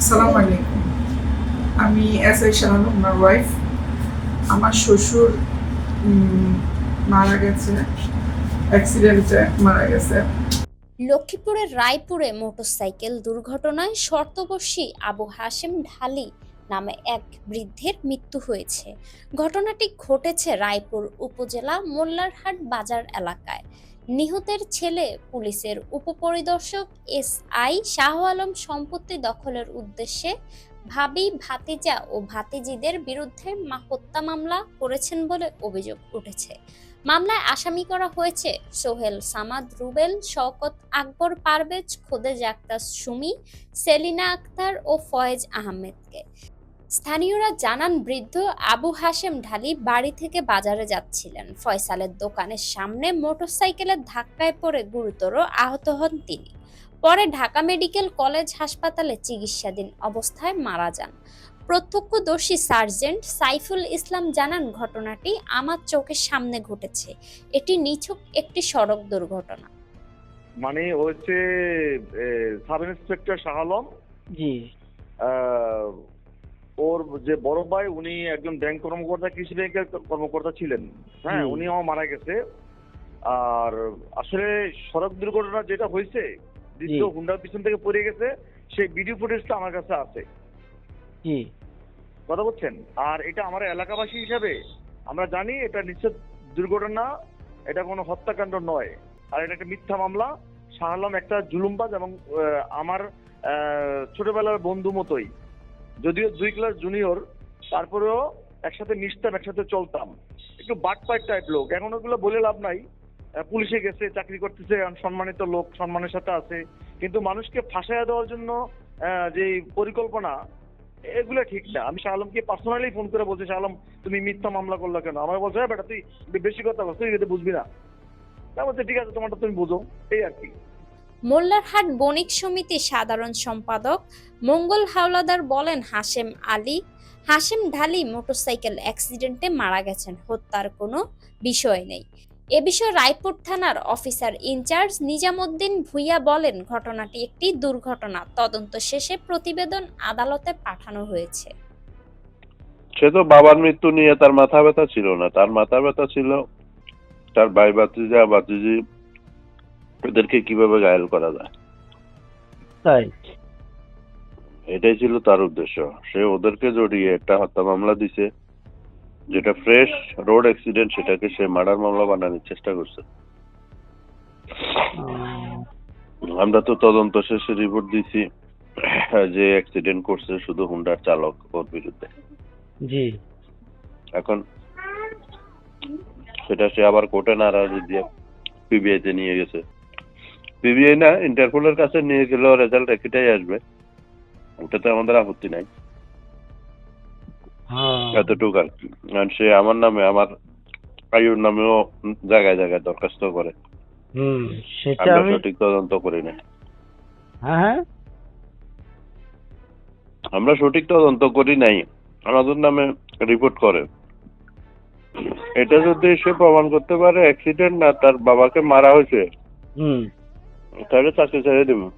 আসসালামু আলাইকুম। আমি এস আই শাহান ওনার ওয়াইফ আমার শ্বশুর মারা গেছে। অ্যাক্সিডেন্টে মারা গেছে। লক্ষ্মীপুরের রায়পুরে মোটরসাইকেল দুর্ঘটনায় শর্তবর্ষী আবু হাশেম ঢালি নামে এক বৃদ্ধের মৃত্যু হয়েছে। ঘটনাটি ঘটেছে রায়পুর উপজেলা মোল্লারহাট বাজার এলাকায়। নিহতের ছেলে পুলিশের উপপরিদর্শক এস আই শাহ আলম সম্পত্তি দখলের উদ্দেশ্যে ভাবি ভাতিজা ও ভাতিজিদের বিরুদ্ধে মা- হত্যা মামলা করেছেন বলে অভিযোগ উঠেছে। মামলায় আসামি করা হয়েছে সোহেল সামাদ, রুবেল শওকত, আকবর পারভেজ খোদেজ আক্তার সুমি, সেলিনা আক্তার ও ফয়েজ আহমেদকে। স্থানীয়রা জানান বৃদ্ধ আবু হাশেম ঢালি বাড়ি থেকে বাজারে যাচ্ছিলেন। ফয়সালের দোকানের সামনে মোটরসাইকেলের ধাক্কায় পড়ে গুরুতর আহত হন তিনি। পরে ঢাকা মেডিকেল কলেজ হাসপাতালে চিকিৎসাধীন অবস্থায় মারা যান। প্রত্যক্ষদর্শী সার্জেন্ট সাইফুল ইসলাম জানান ঘটনাটি আমার চোখের সামনে ঘটেছে। এটি নিছক একটি সড়ক দুর্ঘটনা। মানে হচ্ছে সাব ইন্সপেক্টর শাহ আলম। জি। যে বড় ভাই উনি একজন ব্যাংক কর্মকর্তা কৃষি ব্যাংকের কর্মকর্তা ছিলেন। হ্যাঁ উনি আমার মারা গেছে। আর আসলে সড়ক দুর্ঘটনা যেটা হয়েছে দ্বিতীয় হুন্ডার পিছন থেকে পড়ে গেছে সেই ভিডিও ফুটেজটা আমার কাছে আছে। কথা বলছেন? আর এটা আমার এলাকাবাসী হিসাবে আমরা জানি এটা নিশ্চিত দুর্ঘটনা এটা কোনো হত্যাকাণ্ড নয়। আর এটা একটা মিথ্যা মামলা। শাহ আলম একটা জুলুমবাজ এবং আমার আহ, ছোটবেলার বন্ধু মতোই। যদিও দুই ক্লাস জুনিয়র তারপরেও একসাথে মিশতাম, একসাথে চলতাম। একটু বাটপাট টাইপ লোক। এখন ওগুলো বলে লাভ নাই। পুলিশে গেছে, চাকরি করতেছে সম্মানিত লোক, সম্মানের সাথে আছে। কিন্তু মানুষকে ফাঁসাইয়া দেওয়ার জন্য যে পরিকল্পনা, এগুলো ঠিক না। আমি শাহ আলমকে পার্সোনালি ফোন করে বলছি, শাহ আলম, তুমি মিথ্যা মামলা করল কেন? আমার বলছে "হ্যাঁ বেটা, তুই বেশি কথা বলছ তুই বুঝবি না। তা বলছে, ঠিক আছে, তোমারটা তুমি বুঝো। এই আর কি। মোল্লারহাট বণিক সমিতির সাধারণ সম্পাদক মঙ্গল হাওলাদার বলেন, হাশেম আলী, হাশেম ঢালি মোটরসাইকেল অ্যাক্সিডেন্টে মারা গেছেন, হত্যার কোনো বিষয় নেই। এ বিষয়ে রায়পুর থানার অফিসার ইনচার্জ নিজামুদ্দিন ভুইয়া বলেন, ঘটনাটি একটি দুর্ঘটনা, তদন্ত শেষে প্রতিবেদন আদালতে পাঠানো হয়েছে। সে তো বাবার মৃত্যু নিয়ে তার মাথা ব্যথা ছিল না, তার মাথা ব্যথা ছিল, তার ভাই বাতিজা বাতিজি এদেরকে কীভাবে ঘায়েল করা যায়? তাই? এটাই ছিল তার উদ্দেশ্য। সে ওদেরকে জড়িয়ে একটা হত্যা মামলা দিছে যেটা ফ্রেশ রোড অ্যাক্সিডেন্ট সেটাকে সে মার্ডার মামলা বানানোর চেষ্টা করছে। আমরা তো তদন্ত শেষে রিপোর্ট দিছি যে অ্যাক্সিডেন্ট করছে শুধু হুন্ডার চালক ওর বিরুদ্ধে। জি। এখন সেটা সে আবার কোর্টে নারাজি দিয়ে পিবিআই তে নিয়ে গেছে। পিবিআই না ইন্টারপোলের কাছে নিয়ে গেলেও রেজাল্ট একটাই আসবে। ওটাতে আমাদের আপত্তি নাই। হ্যাঁ। এতটুকু আর কি। সে আমার নামে আমার আয়ুর নামেও জায়গায় জায়গায় দরখাস্ত করে। সেটা আমি সঠিক তদন্ত করি না হ্যাঁ হ্যাঁ। আমরা সঠিক তদন্ত করি নাই। আমাদের নামে রিপোর্ট করে। এটা যদি সে প্রমাণ করতে পারে অ্যাক্সিডেন্ট না তার বাবাকে মারা হয়েছে। হুম। Tarla taşkın seyredi mi?